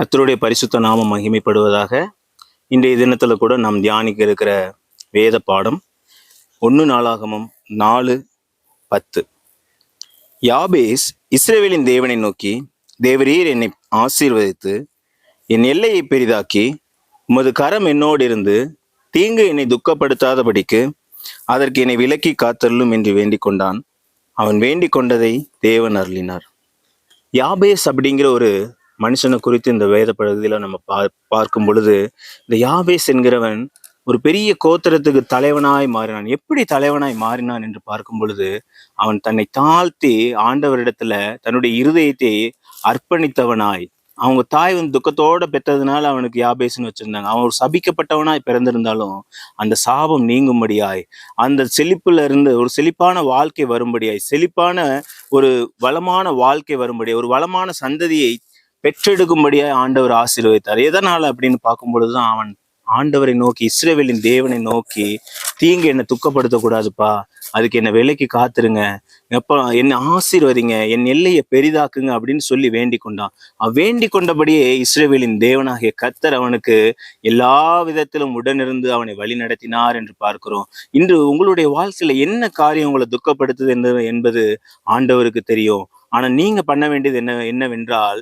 கத்தருடைய பரிசுத்த நாமம் மகிமைப்படுவதாக இன்றைய தினத்தில் கூட நாம் தியானிக்க இருக்கிற வேத பாடம். ஒன்று நாளாகமம் நாலு பத்து. யாபேஸ் இஸ்ரேவேலின் தேவனை நோக்கி தேவரீர் என்னை ஆசீர்வதித்து என் எல்லையை பெரிதாக்கி உமது கரம் என்னோடு இருந்து தீங்கு என்னை துக்கப்படுத்தாதபடிக்கு அதற்கு என்னை விலக்கி காத்தருளும் என்று வேண்டிக் கொண்டான். அவன் வேண்டிக் கொண்டதை தேவன் அருளினார். யாபேஸ் அப்படிங்கிற ஒரு மனுஷனை குறித்து இந்த வேத பகுதியில நம்ம பா பார்க்கும் பொழுது இந்த யாபேஸ் என்கிறவன் ஒரு பெரிய கோத்திரத்துக்கு தலைவனாய் மாறினான். எப்படி தலைவனாய் மாறினான் என்று பார்க்கும் பொழுது அவன் தன்னை தாழ்த்தி ஆண்டவரிடத்துல தன்னுடைய இருதயத்தை அர்ப்பணித்தவனாய் அவங்க தாய் வந்து துக்கத்தோட பெற்றதுனால அவனுக்கு யாபேசுன்னு வச்சிருந்தாங்க. அவன் ஒரு சபிக்கப்பட்டவனாய் பிறந்திருந்தாலும் அந்த சாபம் நீங்கும்படியாய் அந்த செழிப்புல இருந்து ஒரு செழிப்பான வாழ்க்கை வரும்படியாய் செழிப்பான ஒரு வளமான வாழ்க்கை வரும்படியாய் ஒரு வளமான சந்ததியை பெற்றெடுக்கும்படியாக ஆண்டவர் ஆசீர்வதித்தார். எதனால அப்படின்னு பார்க்கும் பொழுதுதான் அவன் ஆண்டவரை நோக்கி இஸ்ரவேலின் தேவனை நோக்கி தீங்கு என்னை துக்கப்படுத்தக்கூடாதுப்பா அதுக்கு என்னை விலைக்கு காத்துருங்க எப்ப என்னை ஆசீர்வதிங்க என் எல்லையை பெரிதாக்குங்க அப்படின்னு சொல்லி வேண்டிக் கொண்டான். அவன் வேண்டி கொண்டபடியே இஸ்ரேவேலின் தேவனாகிய கத்தர் அவனுக்கு எல்லா விதத்திலும் உடனிருந்து அவனை வழி நடத்தினார் என்று பார்க்கிறோம். இன்று உங்களுடைய வாழ்க்கையில என்ன காரியம் உங்களை துக்கப்படுத்துது என்பது ஆண்டவருக்கு தெரியும். ஆனா நீங்க பண்ண வேண்டியது என்ன என்னவென்றால்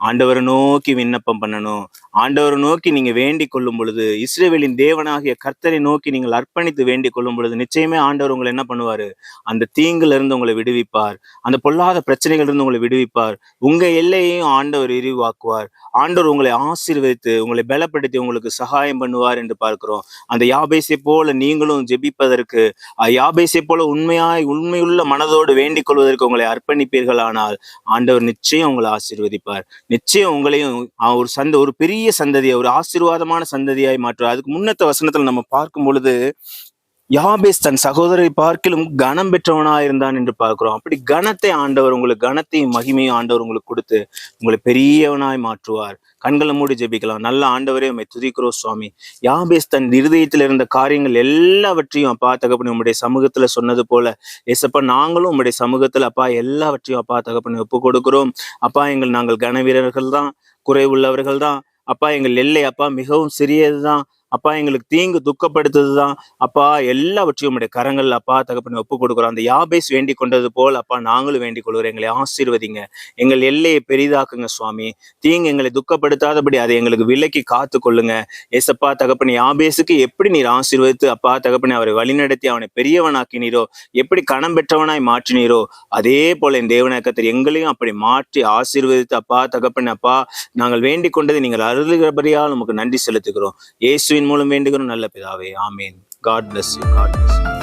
ஆண்டவரை நோக்கி விண்ணப்பம் பண்ணணும். ஆண்டவரை நோக்கி நீங்க வேண்டிக் கொள்ளும் பொழுது இஸ்ரேவேலின் தேவனாகிய கர்த்தரை நோக்கி நீங்கள் அர்ப்பணித்து வேண்டிக் கொள்ளும் பொழுது நிச்சயமே ஆண்டவர் உங்களை என்ன பண்ணுவாரு? அந்த தீங்குல இருந்து உங்களை விடுவிப்பார். அந்த பொல்லாத பிரச்சனைகள் இருந்து உங்களை விடுவிப்பார். உங்க எல்லையையும் ஆண்டவர் விரிவாக்குவார். ஆண்டவர் உங்களை ஆசீர்வதித்து உங்களை பலப்படுத்தி உங்களுக்கு சகாயம் பண்ணுவார் என்று பார்க்கிறோம். அந்த யாபேசை போல நீங்களும் ஜெபிப்பதற்கு யாபேசை போல உண்மையாய் உண்மையுள்ள மனதோடு வேண்டிக் கொள்வதற்கு உங்களை அர்ப்பணிப்பீர்களானால் ஆண்டவர் நிச்சயம் உங்களை ஆசீர்வதிப்பார். நிச்சயம் உங்களையும் ஒரு சந்த ஒரு பெரிய சந்ததியை ஒரு ஆசீர்வாதமான சந்ததியாய் மாற்றுவார். அதுக்கு முன்னத்த வசனத்துல நம்ம பார்க்கும் பொழுது யாபேஸ் தன் சகோதரரை பார்க்கிலும் கனம் பெற்றவனாயிருந்தான் என்று பார்க்கிறோம். அப்படி கனத்தை ஆண்டவர் உங்களுக்கு கனத்தையும் மகிமையும் ஆண்டவர் உங்களுக்கு கொடுத்து உங்களை பெரியவனாய் மாற்றுவார். கண்களை மூடி ஜெபிக்கலாம். நல்ல ஆண்டவரே உண்மை துதிக்கிறோம் சுவாமி. யாபேஸ் தன் இருதயத்தில் இருந்த காரியங்கள் எல்லாவற்றையும் அப்பா தகப்பனு உம்முடைய சமூகத்துல சொன்னது போல எசப்பா நாங்களும் உம்முடைய சமூகத்துல அப்பா எல்லாவற்றையும் அப்பா தகப்பனு ஒப்பு கொடுக்கிறோம். அப்பா எங்கள் நாங்கள் கன வீரர்கள் தான் குறைவுள்ளவர்கள் தான் அப்பா எங்கள் எல்லை அப்பா மிகவும் சிறியது தான் அப்பா எங்களுக்கு தீங்கு துக்கப்படுத்துதுதான். அப்பா எல்லாவற்றையும் உடைய கரங்கள் அப்பா தகப்பனை ஒப்பு கொடுக்குறோம். அந்த யாபேஸ் வேண்டிக் கொண்டது போல் அப்பா நாங்களும் வேண்டிக் கொள்கிறோம். எங்களை ஆசீர்வதிங்க. எங்கள் எல்லையை பெரிதாக்குங்க சுவாமி. தீங்கு எங்களை துக்கப்படுத்தாதபடி அதை எங்களுக்கு விலக்கி காத்து கொள்ளுங்க. ஏசப்பா தகப்பனை யாபேஸுக்கு எப்படி நீர் ஆசீர்வதித்து அப்பா தகப்பனை அவரை வழிநடத்தி அவனை பெரியவனாக்கினீரோ எப்படி கணம் பெற்றவனாய் மாற்றினீரோ அதே போல என் தேவனாக்கத்தர் எங்களையும் அப்படி மாற்றி ஆசீர்வதித்து அப்பா தகப்பன் அப்பா நாங்கள் வேண்டிக் கொண்டதை நீங்கள் அருளுகிறபடியால் நமக்கு நன்றி செலுத்துகிறோம். இயேசுவின் மூலம் வேண்டுகிறோம். நல்ல பிதாவே ஆமீன். God bless you God bless you